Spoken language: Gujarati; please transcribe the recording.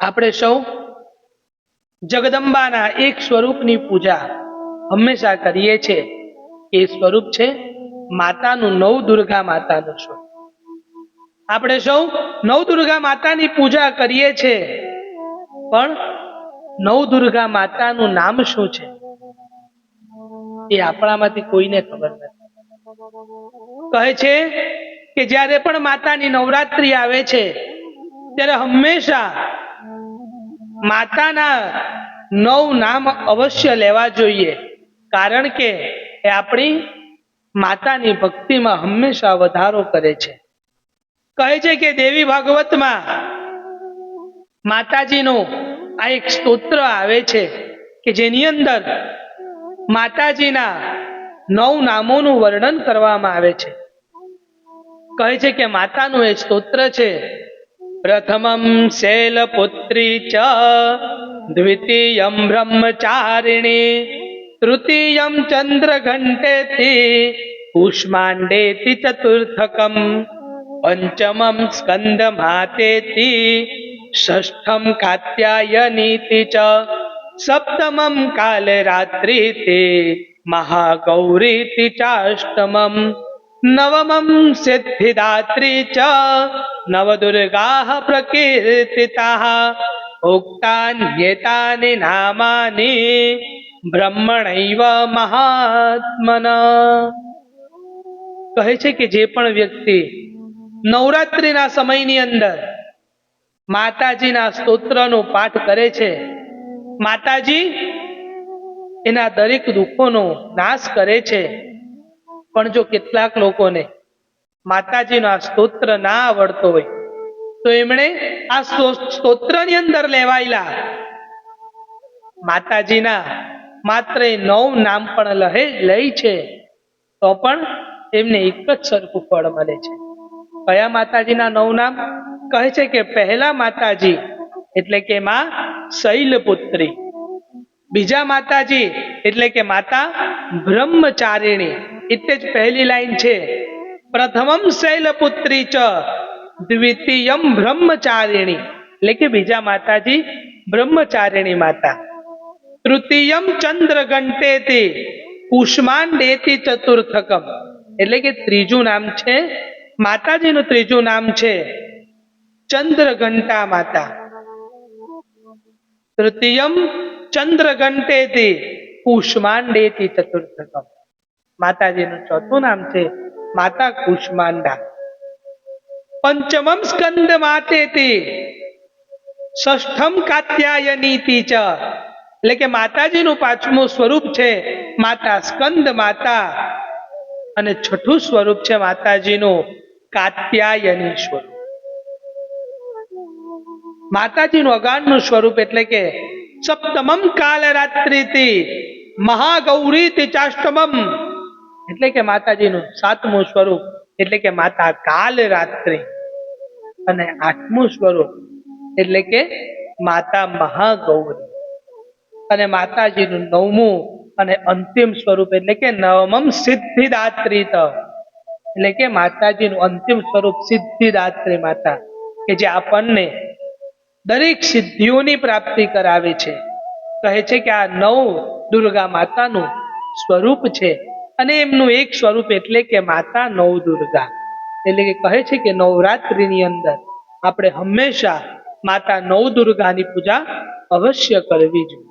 આપણે સૌ જગદંબાના એક સ્વરૂપની પૂજા હંમેશા કરીએ છીએ એ સ્વરૂપ છે માતાનું નવ દુર્ગા માતાનું સ્વરૂપ. આપણે સૌ નવ દુર્ગા માતાની પૂજા કરીએ છીએ પણ નવ દુર્ગા માતાનું નામ શું છે? એ આપણામાંથી કોઈને ખબર નથી. કહે છે કે જ્યારે પણ માતાની નવરાત્રી આવે છે, ત્યારે હંમેશા માતાના નવ નામ અવશ્ય લેવા જોઈએ. કારણ કે એ આપણી માતાની ભક્તિમાં હંમેશા વધારો કરે છે. કહે છે કે દેવી ભાગવતમાં માતાજીનું આ એક સ્તોત્ર આવે છે કે જેની અંદર માતાજીના નવ નામોનું વર્ણન કરવામાં આવે છે. કહે છે કે માતાનું એ સ્તોત્ર છે પ્રથમમ શૈલપુત્રી ચ દ્વિતીયમ બ્રહ્મચારિણી તૃતીયમ ચંદ્રઘંટેતિ કુષ્માંડેતિ ચતુર્થકમ પંચમમ સ્કંદ માતેતિ ષષ્ઠમ કાત્યાયનીતિ ચ સપ્તમમ કાલરાત્રિતિ મહાગૌરીતિ ચાષ્ટમમ નવમમ સિદ્ધિદાત્રી ચ નવદુર્ગાः પ્રકીર્તિતાः ઉક્તાન્યેતાनि નામાनि બ્રહ્મણૈવ મહાત્મન કહે છે કે જે પણ વ્યક્તિ નવરાત્રિના સમયની અંદર માતાજીના સ્તોત્રનો પાઠ કરે છે, માતાજી એના દરેક દુઃખોનો નાશ કરે છે. પણ જો કેટલાક લોકોને માતાજીનો આ સ્તોત્ર ના આવડતો હોય, તો એમણે આ સ્તો- સ્તોત્રની અંદર લેવાયેલા માતાજીના માત્ર નવ નામ પણ લહે, લઈ છે, તો પણ એમને એક જ સરખું ફળ મળે છે. કયા માતાજીના નવ નામ? કહે છે કે પહેલા માતાજી, એટલે કે માં શૈલપુત્રી. બીજા માતાજી, એટલે કે માતા બ્રહ્મચારિણી. એટલે જ પહેલી લાઈન છે. પ્રથમમ શૈલપુત્રી ચ, દ્વિતીયમ બ્રહ્મચારિણી. એટલે કે બીજા માતાજી બ્રહ્મચારિણી માતા. તૃતીયમ ચંદ્ર ઘંટેતી કુષ્માંડેતી ચતુર્થકમ. એટલે કે ત્રીજું નામ છે, માતાજીનું ત્રીજું નામ છે ચંદ્ર ઘંટા માતા. તૃતીયમ ચંદ્ર ઘંટેતી કુષ્માંડેતી ચતુર્થકમ. માતાજીનું ચોથું નામ છે માતા કુષ્માંડા. પંચમમ સ્કંદ માતેતી ષષ્ઠમ કાત્યાયનીતિ ચ. એટલે કે માતાજીનું પાંચમું સ્વરૂપ છે માતા સ્કંદ માતા. અને છઠ્ઠું સ્વરૂપ છે માતાજીનું કાત્યાયની સ્વરૂપ. માતાજીનું અગાણનું સ્વરૂપ એટલે કે સપ્તમમ કાલ રાત્રિથી મહાગૌરી ચાષ્ટમમ. એટલે કે માતાજીનું સાતમું સ્વરૂપ, એટલે કે માતા કાલ રાત્રિ અને આઠમું સ્વરૂપ, એટલે કે માતા મહાગૌરી. અને માતાજીનું નવમું અને અંતિમ સ્વરૂપ, એટલે કે નવમમ સિદ્ધિદાત્રી એટલે કે માતાજીનું અંતિમ સ્વરૂપ સિદ્ધિદાત્રી માતા, કે જે આપણને દરેક સિદ્ધિઓની પ્રાપ્તિ કરાવે છે. કહે છે કે આ નવ દુર્ગા માતાનું સ્વરૂપ છે. અને એમનું એક સ્વરૂપ એટલે કે માતા નવ દુર્ગા એટલે કે કહે છે કે નવરાત્રિની અંદર આપણે હંમેશા માતા નવ દુર્ગાની પૂજા અવશ્ય કરવી જોઈએ.